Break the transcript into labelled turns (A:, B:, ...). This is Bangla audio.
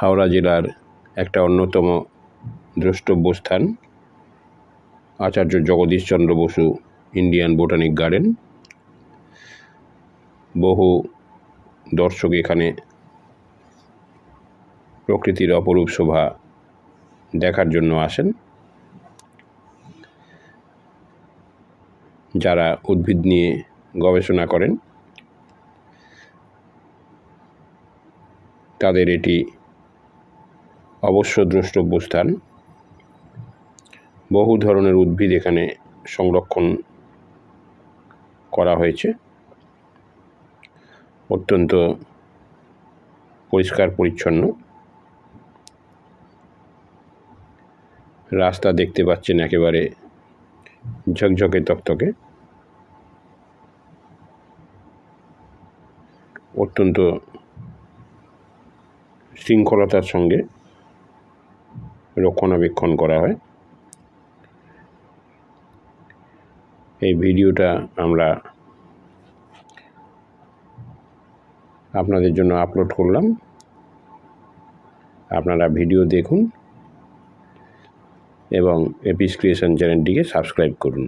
A: হাওড়া জেলার একটা অন্যতম দ্রষ্টব্য স্থান Acharya Jagadishchandra Basu Indian botanic garden. বহু দর্শক এখানে প্রকৃতির অপরূপ শোভা দেখার জন্য আসেন। যারা উদ্ভিদ নিয়ে গবেষণা করেন, তাদের এটি অবশ্য দ্রষ্টব্য স্থান বহু ধরনের উদ্ভিদ এখানে সংরক্ষণ করা হয়েছে। অত্যন্ত পরিষ্কার, পরিচ্ছন্ন। রাস্তা দেখতে পাচ্ছেন একেবারে ঝকঝকে তকতকে। অত্যন্ত শৃঙ্খলতার সঙ্গে রক্ষণাবেক্ষণ করা হয়। এই ভিডিওটা আমরা আপনাদের জন্য আপলোড করলাম। আপনারা ভিডিও দেখুন এবং এপিস ক্রিয়েশন চ্যানেলটিকে সাবস্ক্রাইব করুন।